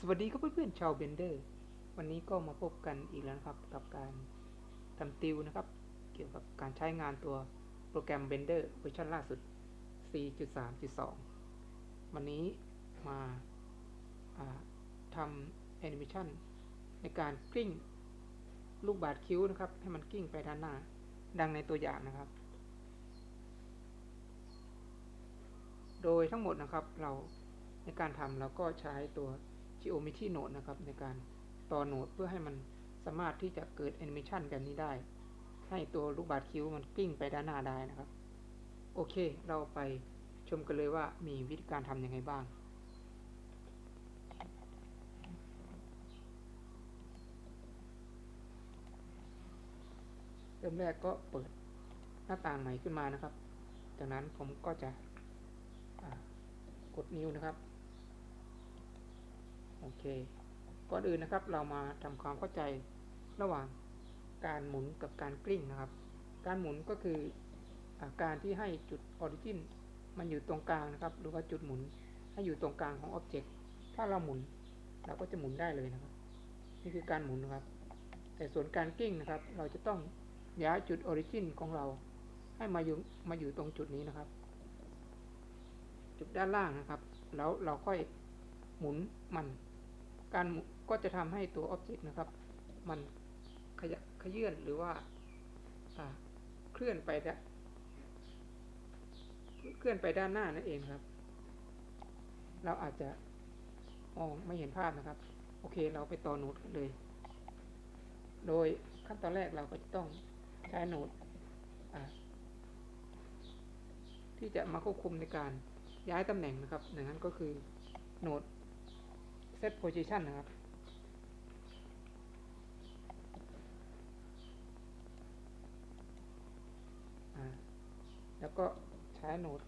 สวัสดีครับเพื่อนๆชาวเบนเดอร์ วันนี้ก็มาพบกันอีกแล้วนะครับกับการทำติวนะครับ เกี่ยวกับการใช้งานตัวโปรแกรม Blender เวอร์ชันล่าสุด 4.3.2 วันนี้มาาทำแอนิเมชันในการกลิ้งลูกบาศก์คิ้วนะครับ ให้มันกลิ้งไปด้านหน้า ดังในตัวอย่างนะครับ โดยทั้งหมดนะครับเราในการทำเราก็ใช้ตัว Geometry Node นะครับในการต่อโนดเพื่อให้มันสามารถที่จะเกิดแอนิเมชันแบบนี้ได้ ให้ตัวลูกบาศก์คิ้วมันกลิ้งไปด้านหน้าได้นะครับ โอเค เราไปชมกันเลยว่ามีวิธีการทำยังไงบ้างเริ่มแรกก็เปิดหน้าต่างใหม่ขึ้นมานะครับ จากนั้นผมก็จะกดนิ้วนะครับ อเค ก่อนอื่นนะครับเรามาทำความเข้าใจระหว่างการหมุนกับการกลิ้งนะครับ การหมุนก็คืออาการที่ให้จุดออริจินมันอยู่ตรงกลางนะครับ หรือว่าจุดหมุนให้อยู่ตรงกลางของอ็อบเจกต์ถ้าเราหมุนเราก็จะหมุนได้เลยนะครับ นี่คือการหมุนนะครับ แต่ส่วนการกลิ้งนะครับ เราจะต้องย้ายจุดออริจินของเรา ให้มาอยู่มาอยู่ตรงจุดนี้นะครับ จุดด้านล่างนะครับ แล้วเราค่อยหมุนมัน การหมุนก็จะทำให้ตัวอ็อบเจกต์นะครับ มันขยะขยื่นหรือว่าเคลื่อนไปเคลื่อนไปด้านหน้านั่นเองครับ เราอาจจะมองไม่เห็นภาพนะครับ โอเคเราไปต่อโน้ตกันเลย โดยขั้นตอนแรกเราก็จะต้องใช้โน้ตที่จะมาควบคุมในการย้ายตำแหน่งนะครับดังนั้นก็คือโน้ต set position นะครับ แล้วก็ใช้โน้ต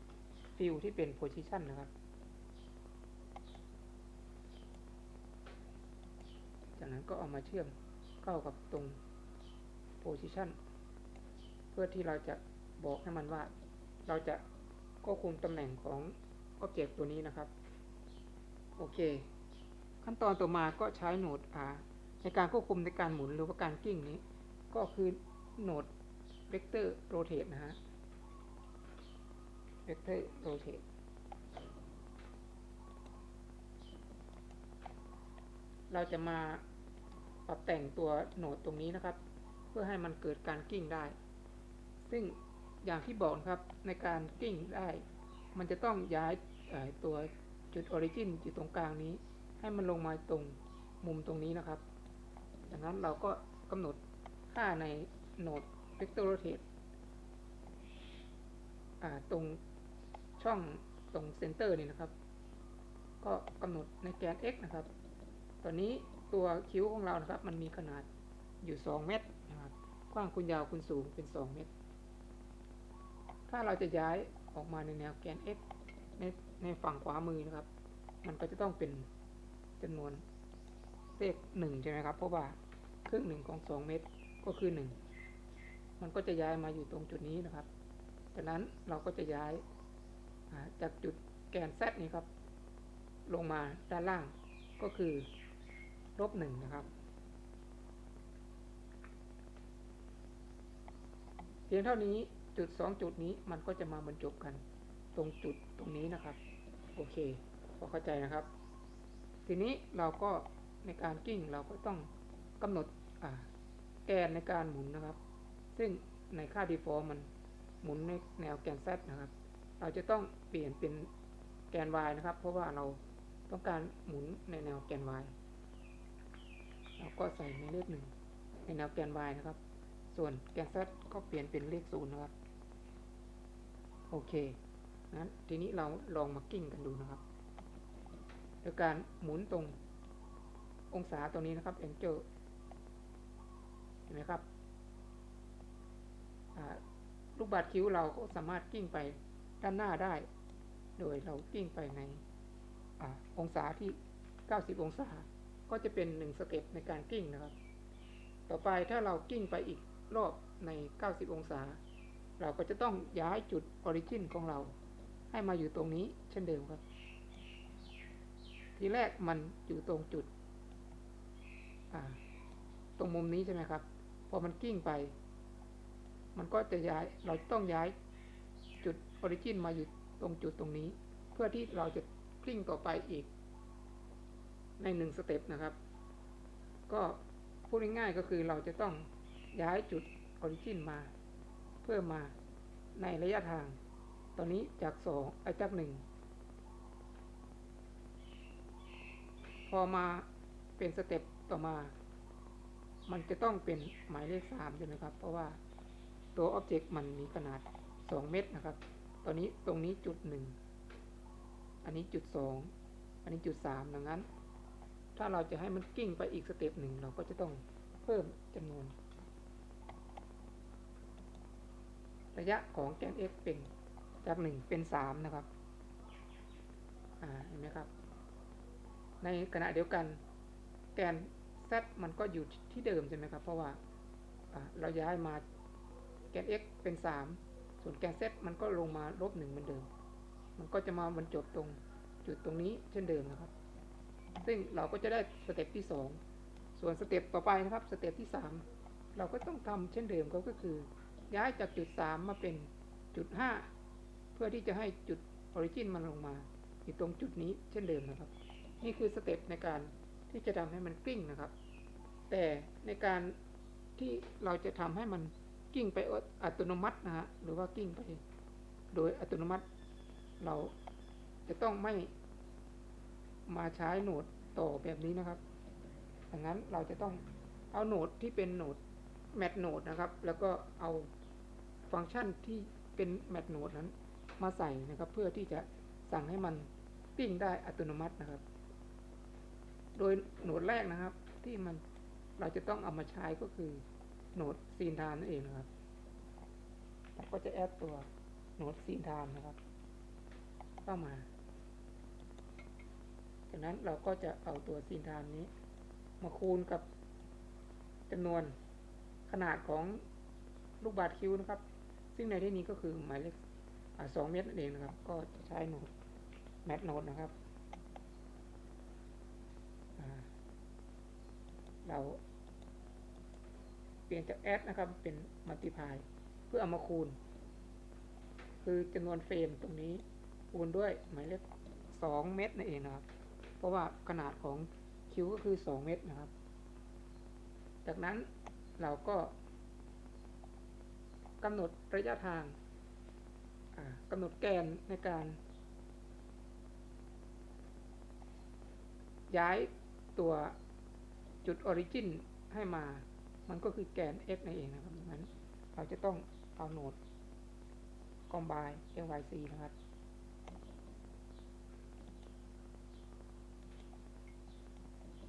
fill ที่เป็น position นะครับ จากนั้นก็เอามาเชื่อมเข้ากับตรง position เพื่อที่เราจะบอกให้มันว่า เราจะควบคุมตำแหน่งของ object ตัวนี้นะครับ โอเค ขั้นตอนต่อมาก็ใช้โหนดอาในการควบคุมในการหมุนหรือว่าการกิ้งนี้ ก็คือโหนด vector rotate นะฮะ vector rotate เราจะมาปรับแต่งตัวโหนดตรงนี้นะครับ เพื่อให้มันเกิดการกิ้งได้ ซึ่งอย่างที่บอกนะครับในการกิ้งได้ มันจะต้องย้ายตัวจุดออริจินอยู่ตรงกลางนี้ ให้มันลงมาตรงมุมตรงนี้นะครับดังนั้นเราก็กำหนดค่าในโหนด vector rotate ตรงช่องตรงเซนเตอร์นี่นะครับ ก็กำหนดในแกน x นะครับ ตอนนี้ตัวคิ้วของเรานะครับ มันมีขนาดอยู่ 2 เมตรนะครับกว้างคูณยาวคูณสูงเป็น 2 เมตร ถ้าเราจะย้ายออกมาในแนวแกน x ในในฝั่งขวามือนะครับ มันก็จะต้องเป็น จำนวนเลขหนึ่งใช่ไหมครับ เพราะว่าครึ่งหนึ่งของสองเมตรก็คือหนึ่งมันก็จะย้ายมาอยู่ตรงจุดนี้นะครับจากนั้นเราก็จะย้ายจากจุดแกน z นี้ครับ ลงมาด้านล่างก็คือลบหนึ่งนะครับ เพียงเท่านี้จุดสองจุดนี้มันก็จะมาบรรจบกัน ตรงจุดตรงนี้นะครับ โอเคพอเข้าใจนะครับ ทีนี้เราก็ในการกิ้งเราก็ต้องกำหนดแกนในการหมุนนะครับ ซึ่งในค่า default มันหมุนในแนวแกน z นะครับ เราจะต้องเปลี่ยนเป็นแกน y นะครับ เพราะว่าเราต้องการหมุนในแนวแกน y เราก็ใส่ในเลขหนึ่งในแนวแกน y นะครับ ส่วนแกน z ก็เปลี่ยนเป็นเลขศูนย์นะครับ โอเคนั้นทีนี้เราลองมากิ้งกันดูนะครับ โดยการหมุนตรงองศาตรงนี้นะครับ Angel เห็นไหมครับลูกบาศก์คิ้วเราก็สามารถกิ้งไปด้านหน้าได้ โดยเรากิ้งไปในอองศาที่ 90 องศา ก็จะเป็น 1 สเต็ปในการกิ้งนะครับ ต่อไปถ้าเรากิ้งไปอีกรอบใน 90 องศา เราก็จะต้องย้ายจุดออริจินของเรา ให้มาอยู่ตรงนี้เช่นเดิมครับ ทีแรกมันอยู่ตรงจุด อ่า ตรงมุมนี้ใช่ไหมครับ พอมันกิ้งไป มันก็จะย้าย เราต้องย้ายจุดออริจินมาอยู่ตรงจุดตรงนี้ เพื่อที่เราจะกลิ้งต่อไปอีก ในหนึ่งสเต็ปนะครับ ก็พูดง่ายๆก็คือเราจะต้องย้ายจุดออริจินมา เพื่อมาในระยะทาง ตอนนี้จากสองไอ้จากหนึ่ง พอมาเป็นสเต็ปต่อมา มันจะต้องเป็นหมายเลขสามใช่ไหมครับ เพราะว่าตัวอ็อบเจกต์มันมีขนาดสองเมตรนะครับ ตอนนี้ตรงนี้จุดหนึ่งอันนี้จุดสองอันนี้จุดสามดังนั้น ถ้าเราจะให้มันกิ้งไปอีกสเต็ปหนึ่งเราก็จะต้องเพิ่มจำนวน ระยะของแกน x เป็นจากหนึ่งเป็นสามนะครับ อ่า เห็นไหมครับ ในขณะเดียวกัน แกน z มันก็อยู่ที่เดิมใช่ไหมครับ เพราะว่าเราย้ายมาแกน x เป็นสามส่วนแกน z มันก็ลงมาลบหนึ่งเหมือนเดิม มันก็จะมาบรรจบตรงจุดตรงนี้เช่นเดิมนะครับ ซึ่งเราก็จะได้สเต็ปที่สองส่วนสเต็ปต่อไปนะครับสเต็ปที่สามเราก็ต้องทำเช่นเดิมก็คือ ย้ายจากจุดสามมาเป็นจุดห้าเพื่อที่จะให้จุดออริจินมันลงมาอยู่ตรงจุดนี้เช่นเดิมนะครับ นี่คือสเต็ปในการที่จะทำให้มันกลิ้งนะครับ แต่ในการที่เราจะทำให้มันกลิ้งไปอัตโนมัตินะฮะหรือว่ากลิ้งไปโดยอัตโนมัติ เราจะต้องไม่มาใช้โหนดต่อแบบนี้นะครับดังนั้นเราจะต้องเอาโหนดที่เป็นโหนดแมทโหนดนะครับ แล้วก็เอาฟังก์ชันที่เป็นแมทโหนดนั้นมาใส่นะครับ เพื่อที่จะสั่งให้มันปิ้งได้อัตโนมัตินะครับ โดยโหนดแรกนะครับ ที่มันเราจะต้องเอามาใช้ก็คือโหนดซีนทม์นั่นเองนะครับเราก็จะแอดตัวโหนดซีนทม์นะครับ เข้ามา จากนั้นเราก็จะเอาตัวซีนทม์นี้ มาคูณกับจำนวนขนาดของลูกบาศก์คิวนะครับ ซึ่งในที่นี้ก็คือหมายเลขสองเมตรนั่นเองนะครับ ก็จะใช้โหนดแมทโหนดนะครับอ่า เรา เปลี่ยนจากแอดนะครับเป็นมัลติพายเพื่อเอามาคูณ คือจำนวนเฟรมตรงนี้คูณด้วยหมายเลขสองเมตรนั่นเองนะครับ เพราะว่าขนาดของคิวก็คือสองเมตรนะครับ จากนั้นเราก็กำหนดระยะทางกำหนดแกนในการ ย้ายตัว จุดออริจินให้มา มันก็คือแกน x นั่นเองนะครับดังนั้นเราจะต้องเอาโหนด combine lyc นะครับ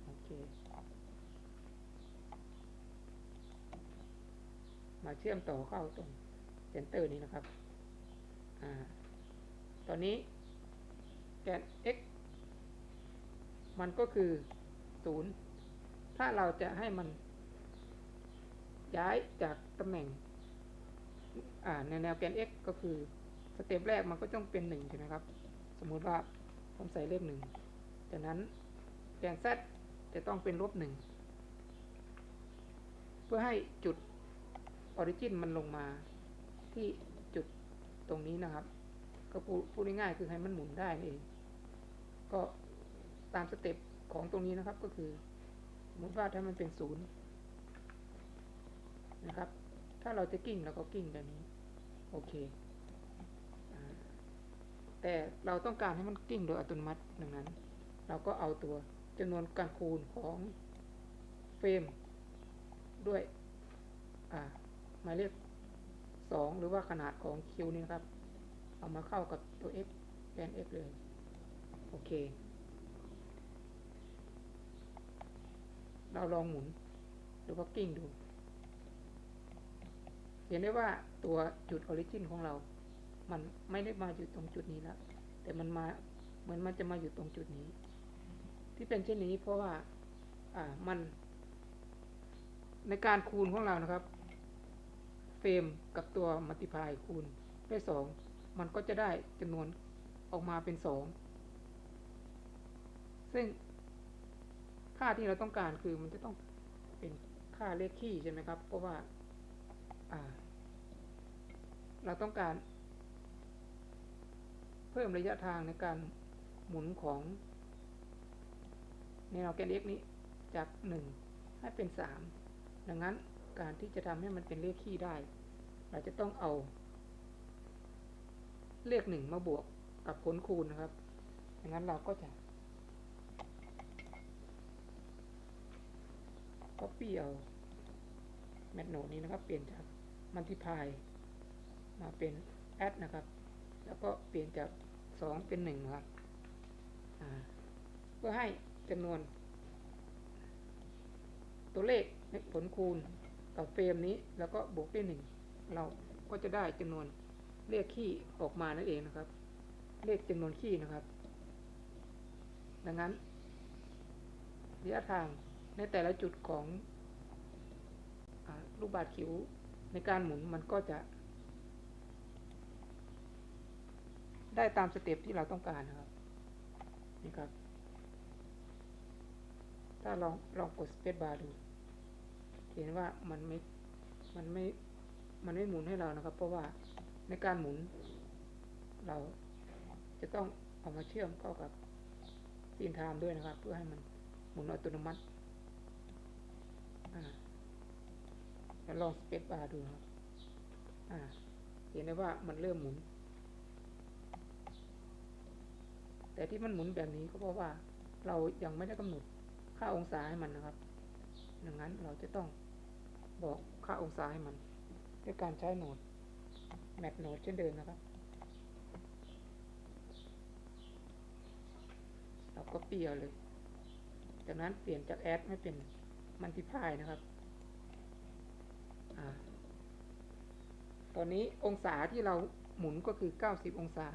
โอเค มาเชื่อมต่อเข้าตรงเซนเตอร์นี้นะครับ อ่า ตอนนี้แกน x มันก็คือ 0 ถ้าเราจะให้มันย้ายจากตำแหน่งในแนวแกน x ก็คือสเต็ปแรกมันก็ต้องเป็น1ใช่ไหมครับ สมมุติว่าผมใส่เลขหนึ่งจากนั้นแกน z จะต้องเป็นลบหนึ่งเพื่อให้จุดออริจินมันลงมาที่จุดตรงนี้นะครับ ก็พูดง่ายๆคือให้มันหมุนได้นั่เอง ก็ตามสเต็ปของตรงนี้นะครับก็คือ สมมติว่าถ้ามันเป็นศูนย์นะครับ ถ้าเราจะกิ้งเราก็กิ้งแบบนี้ โอเค แต่เราต้องการให้มันกิ้งโดยอัตโนมัติดังนั้น เราก็เอาตัวจำนวนการคูณของเฟรมด้วยหมายเลขสองหรือว่าขนาดของคิวนี่ครับ เอามาเข้ากับตัว x แกน x เลย โอเค เราลองหมุนหรือว่ากิ้งดู เห็นได้ว่าตัวจุดออริจินของเรา มันไม่ได้มาอยู่ตรงจุดนี้แล้ว แต่มันมาเหมือนมันจะมาอยู่ตรงจุดนี้ ที่เป็นเช่นนี้เพราะว่าอ่ามัน ในการคูณของเรานะครับ เฟรมกับตัวมัลติพายคูณด้วยสองมันก็จะได้จำนวนออกมาเป็นสองซึ่ง ค่าที่เราต้องการคือมันจะต้องเป็นค่าเลขคี่ใช่ไหมครับ เพราะว่าเราต้องการ เพิ่มระยะทางในการหมุนของแนวแกน x นี้จากหนึ่งให้เป็นสามดังนั้นการที่จะทำให้มันเป็นเลขคี่ได้ เราจะต้องเอา เลขหนึ่งมาบวกกับผลคูณนะครับดังนั้นเราก็จะ copy เอาแมทโนนี้นะครับเปลี่ยนจาก multiply มาเป็น add นะครับ แล้วก็เปลี่ยนจาก 2 เป็น1นะครับเพื่อให้จำนวน ตัวเลขผลคูณกับเฟรมนี้ แล้วก็บวกด้วย1เราก็จะได้จำนวนเลขคี่ออกมานั่นเองนะครับ เลขจำนวนคี่นะครับ ดังนั้นระยะทาง ในแต่ละจุดของอลูกบาศก์ขิวในการหมุนมันก็จะ ได้ตามสเต็ปที่เราต้องการนะครับนี่ครับ ถ้าลองลองกดสเปซบาร์ดู เห็นว่ามันไม่ มันไม่ มันไม่หมุนให้เรานะครับ เพราะว่าในการหมุน เราจะต้องเอามาเชื่อมเข้ากับซีนไทม์ด้วยนะครับ เพื่อให้มันหมุนอัตโนมัติ แล้วลองสเปซบาร์ดูครับเห็นได้ว่ามันเริ่มหมุน แต่ที่มันหมุนแบบนี้ก็เพราะว่าเรายังไม่ได้กำหนดค่าองศาให้มันนะครับ ดังนั้นเราจะต้องบอกค่าองศาให้มัน ด้วยการใช้โหนดแมทโหนดเช่นเดิมนะครับ เราก็เปลี่ยนเลย จากนั้นเปลี่ยนจากแอดให้เป็นมันติพายนะครับ ตอนนี้องศาที่เราหมุนก็คือ 90 องศา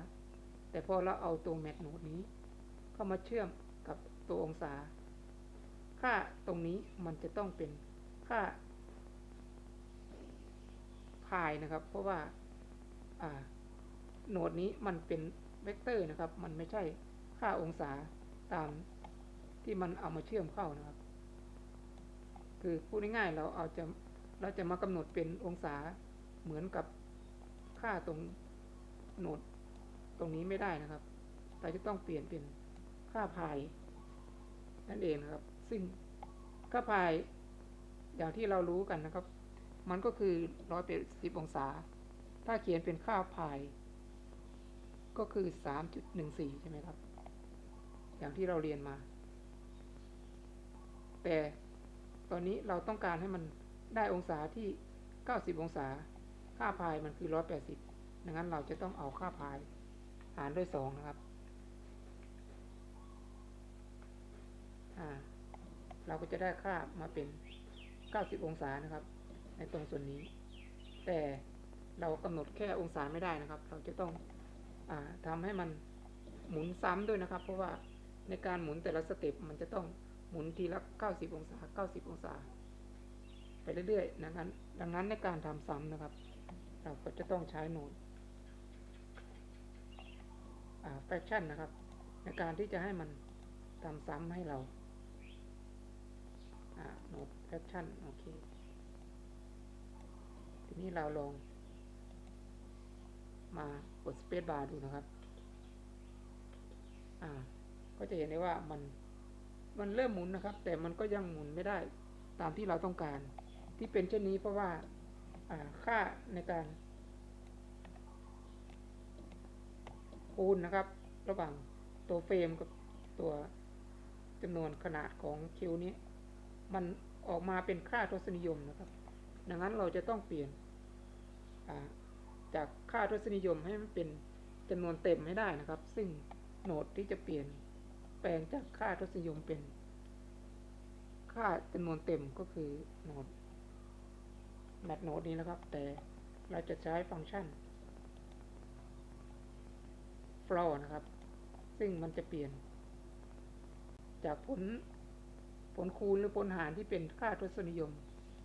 แต่พอเราเอาตัวแมทโนดนี้ เข้ามาเชื่อมกับตัวองศา ค่าตรงนี้มันจะต้องเป็นค่าพายนะครับ เพราะว่าโหนดนี้มันเป็นเวกเตอร์นะครับ มันไม่ใช่ค่าองศาตามที่มันเอามาเชื่อมเข้านะครับ คือพูดง่ายๆเราเอาจะเราจะมากำหนดเป็นองศา เหมือนกับค่าตรงโหนดตรงนี้ไม่ได้นะครับเราจะต้องเปลี่ยนเป็นค่าพายนั่นเองนะครับ ซึ่งค่าพายอย่างที่เรารู้กันนะครับ มันก็คือร้อยแปดสิบองศา ถ้าเขียนเป็นค่าพาย ก็คือสามจุดหนึ่งสี่ใช่ไหมครับ อย่างที่เราเรียนมา แต่ตอนนี้เราต้องการให้มันได้องศาที่90องศา ค่าพายมันคือ180ดังนั้นเราจะต้องเอาค่าพายหารด้วย2นะครับเราก็จะได้ค่ามาเป็น90องศานะครับ ในตรงส่วนนี้ แต่เรากำหนดแค่องศาไม่ได้นะครับ เราจะต้องอทำให้มันหมุนซ้ำด้วยนะครับ เพราะว่าในการหมุนแต่ละสเต็ปมันจะต้องหมุนทีละ90 องศา 90 องศา ไปเรื่อยๆดังนั้นดังนั้นในการทำซ้ำนะครับ เราก็จะต้องใช้โหนดแฟคชั่นนะครับ ในการที่จะให้มันทำซ้ำให้เราโหนดแฟคชั่นโอเค ทีนี้เราลอง มากดสเปซบาร์ดูนะครับ อ่า ก็จะเห็นได้ว่ามันมันเริ่มหมุนนะครับ แต่มันก็ยังหมุนไม่ได้ตามที่เราต้องการ ที่เป็นเช่นนี้เพราะว่า ค่าในการคูณนะครับ ระหว่างตัวเฟรมกับตัวจำนวนขนาดของคิวนี้ มันออกมาเป็นค่าทศนิยมนะครับ ดังนั้นเราจะต้องเปลี่ยนจากค่าทศนิยมให้มันเป็นจำนวนเต็มให้ได้นะครับ ซึ่งโหนดที่จะเปลี่ยนแปลงจากค่าทศนิยมเป็น ค่าจำนวนเต็มก็คือโหนด แมทโนดนี้นะครับ แต่เราจะใช้ฟังก์ชัน flow นะครับ ซึ่งมันจะเปลี่ยน จากผลผลคูณหรือผลหารที่เป็นค่าทศนิยม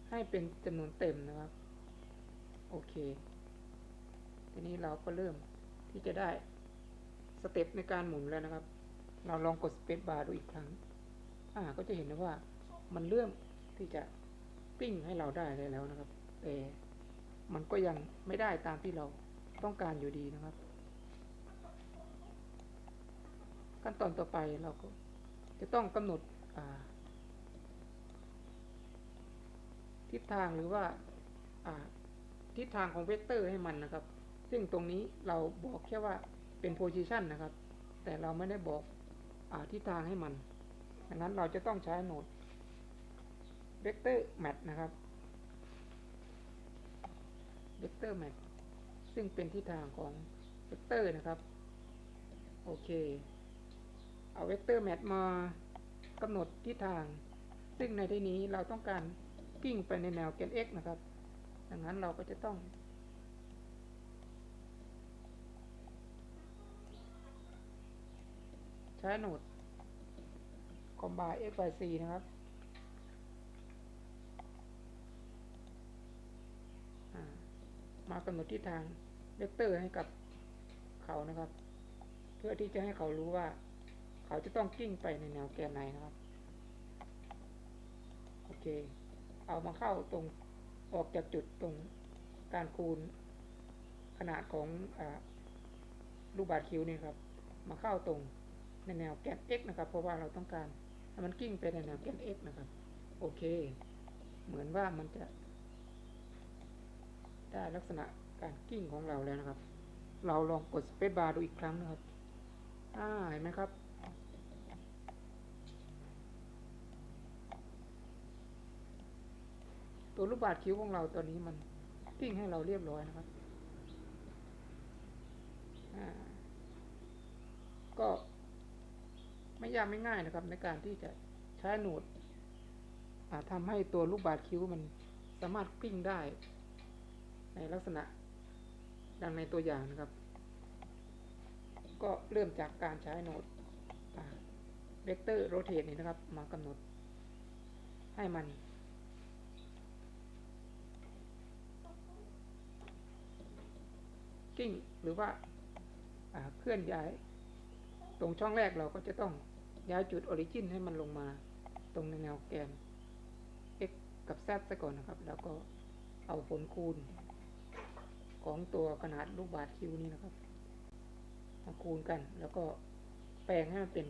ให้เป็นจำนวนเต็มนะครับ โอเค ทีนี้เราก็เริ่มที่จะได้สเต็ปในการหมุนแล้วนะครับ เราลองกด Space Bar ดูอีกครั้ง อ่า ก็จะเห็นนะว่ามันเริ่มที่จะกลิ้งให้เราได้เลยแล้วนะครับ แต่มันก็ยังไม่ได้ตามที่เราต้องการอยู่ดีนะครับ ขั้นตอนต่อไปเราก็จะต้องกำหนดทิศทางหรือว่าทิศทางของเวกเตอร์ให้มันนะครับ ซึ่งตรงนี้เราบอกแค่ว่าเป็นโพ i ิชันนะครับ แต่เราไม่ได้บอกอทิศทางให้มันดังนั้นเราจะต้องใช้โหนด vector match นะครับ vector match ซึ่งเป็นทิศทางของ vector นะครับ โอเค เอา vector match มากำหนดทิศทาง ซึ่งในที่นี้เราต้องการกิ้งไปในแนวแกน x นะครับ ดังนั้นเราก็จะต้อง ใช้โหนด combine x y c นะครับอ่า มากำหนดทิศทางเวกเตอร์ให้กับเขานะครับ เพื่อที่จะให้เขารู้ว่า เขาจะต้องกิ้งไปในแนวแกนไหนนะครับ โอเค เอามาเข้าตรงออกจากจุดตรงการคูณขนาดของอลูกบาศก์คิวนี่ครับ มาเข้าตรงในแนวแกน x นะครับ เพราะว่าเราต้องการให้มันกิ้งไปในแนวแกน x นะครับ โอเค เหมือนว่ามันจะ ได้ลักษณะการกิ้งของเราแล้วนะครับ เราลองกด Space Bar ดูอีกครั้งนะครับอ่าเห็นไหมครับ ตัวลูกบาศก์คิ้วของเราตอนนี้มันกิ้งให้เราเรียบร้อยนะครับก็ไม่ยากไม่ง่ายนะครับ ในการที่จะใช้หนดทำให้ตัวลูกบาศก์คิ้วมันสามารถกิ้งได้ ในลักษณะดังในตัวอย่างนะครับ ก็เริ่มจากการใช้โหนดเวกเตอร์โรเทตนี่นะครับ มากำหนด ให้มัน กิ้งหรือว่าเคลื่อนย้าย ตรงช่องแรกเราก็จะต้องย้ายจุดออริจินให้มันลงมา ตรงในแนวแกน x กับ z ซะก่อนนะครับ แล้วก็เอาผลคูณ ของตัวขนาดลูกบาศก์คิวนี้นะครับมาคูณกัน แล้วก็แปลงให้มันเป็น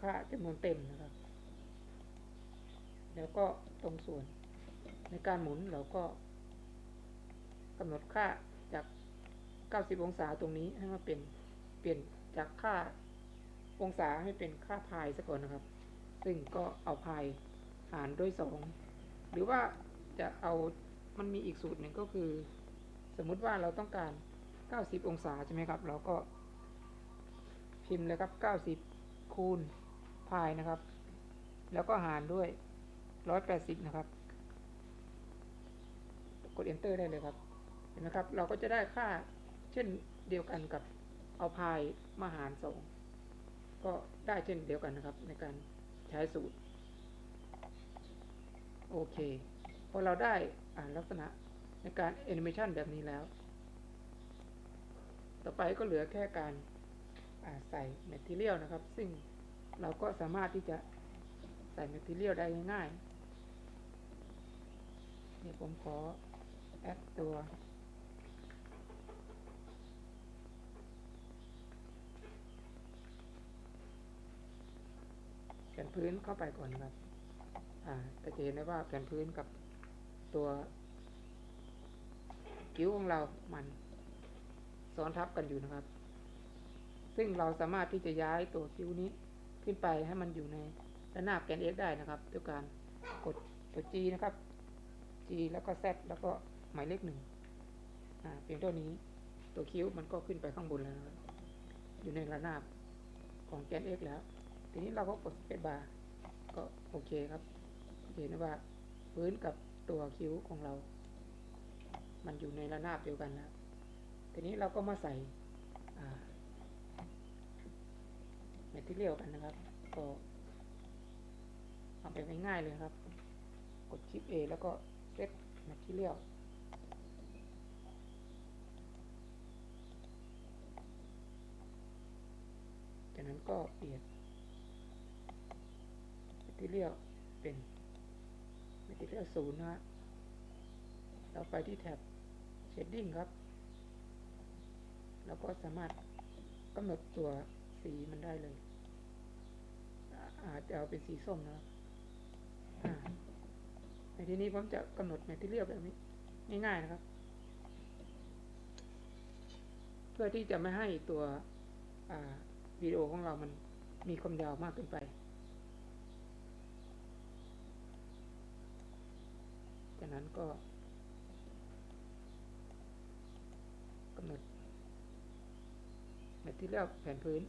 ค่าจำนวนเต็มนะครับ แล้วก็ตรงส่วนในการหมุนเราก็กำหนดค่าจาก 90 องศาตรงนี้ให้มาเป็นเปลี่ยนจากค่าองศาให้เป็นค่าพายซะก่อนนะครับ ซึ่งก็เอาพายหารด้วย 2 หรือว่าจะเอามันมีอีกสูตรหนึ่งก็คือ สมมุติว่าเราต้องการ 90 องศาใช่ไหมครับ เราก็พิมพ์เลยครับ 90 คูณพายนะครับ แล้วก็หารด้วย 180 นะครับ กด enter ได้เลยครับ เห็นไหมครับ เราก็จะได้ค่าเช่นเดียวกันกับเอาพายมาหารสองก็ได้เช่นเดียวกันนะครับ ในการใช้สูตร โอเค พอเราได้อ่านลักษณะ ในการแอนิเมชันแบบนี้แล้ว ต่อไปก็เหลือแค่การใส่แมทเทียลนะครับ ซึ่งเราก็สามารถที่จะใส่แมทเทียลได้ง่ายๆนี่ผมขอแอดตัวแผ่นพื้นเข้าไปก่อนครับ อ่าแต่จะเห็นได้ว่าแผ่นพื้นกับตัว คิ้วของเรา มันซ้อนทับกันอยู่นะครับ ซึ่งเราสามารถที่จะย้ายตัวคิ้วนี้ขึ้นไปให้มันอยู่ในระนาบแกน x ได้นะครับ ด้วยการกดตัว g นะครับ g แล้วก็ z แล้วก็หมายเลขหนึ่งอ่าเพียงเท่านี้ตัวคิ้วมันก็ขึ้นไปข้างบนแล้วนะครับอยู่ในระนาบของแกน x แล้ว ทีนี้เราก็กดสเปซบาร์ก็โอเคครับเห็นว่าพื้นกับตัวคิ้วของเรา มันอยู่ในระนาบเดียวกันแล้ว ทีนี้เราก็มาใส่แมทเทียลกันนะครับ ก็ทำไปง่ายๆเลยครับ กดชิป A แล้วก็เซตแมทเทียลจากนั้นก็เปลี่ยน material เป็น material ศูนย์นะฮะเราไปที่แท็บ shading ครับ แล้วก็สามารถกำหนดตัวสีมันได้เลย อาจจะเอาเป็นสีส้มนะครับในที่นี้ผมจะกำหนด material แบบนี้ ง่ายๆนะครับ เพื่อที่จะไม่ให้ตัววิดีโอของเรามันมีความยาวมากเกินไปจากนั้นก็ กำหนด material แผ่นพื้น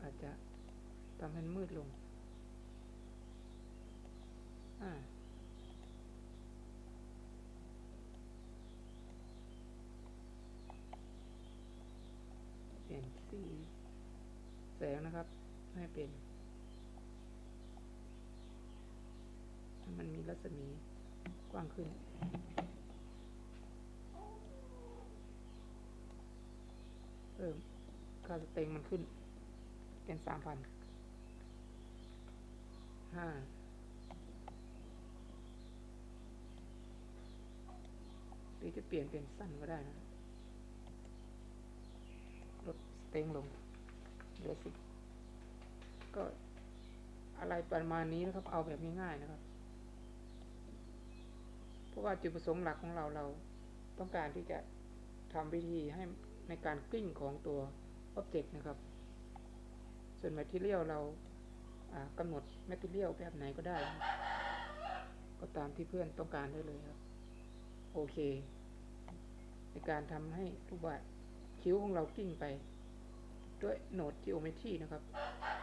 อาจจะทำให้มืดลง อ่าเปลี่ยนสีแสงนะครับ ให้เป็นให้มันมีรัศมีกว้างขึ้น เพิ่ม ค่าสเต็งมันขึ้น เป็นสามพันห้าหรือจะเปลี่ยนเป็นสั้นก็ได้นะลดสเต็งลงเหลือสิบก็อะไรประมาณนี้นะครับ เอาแบบง่ายๆนะครับ เพราะว่าจุดประสงค์หลักของเราเราต้องการที่จะทำวิธีให้ในการกลิ้งของตัว Object นะครับ ส่วน Material เรากำหนด Material แบบไหนก็ได้ ก็ตามที่เพื่อนต้องการได้เลยครับ โอเค ในการทำให้รูปวาดคิ้วของเรากิ้งไป ด้วยโหนด Geometry นะครับ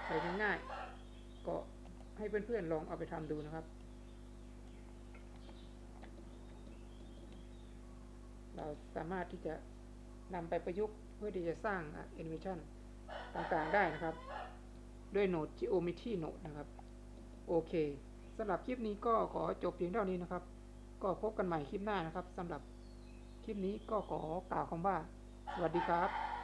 ไปง่ายๆก็ให้เพื่อนๆลองเอาไปทำดูนะครับเราสามารถที่จะนำไปประยุกต์ เพื่อที่จะสร้างแอนิเมชันต่างๆได้นะครับ ด้วยโหนด Geometry Node นะครับ โอเคสำหรับคลิปนี้ก็ขอจบเพียงเท่านี้นะครับ ก็พบกันใหม่คลิปหน้านะครับสำหรับคลิปนี้ก็ขอกล่าวคำว่า สวัสดีครับ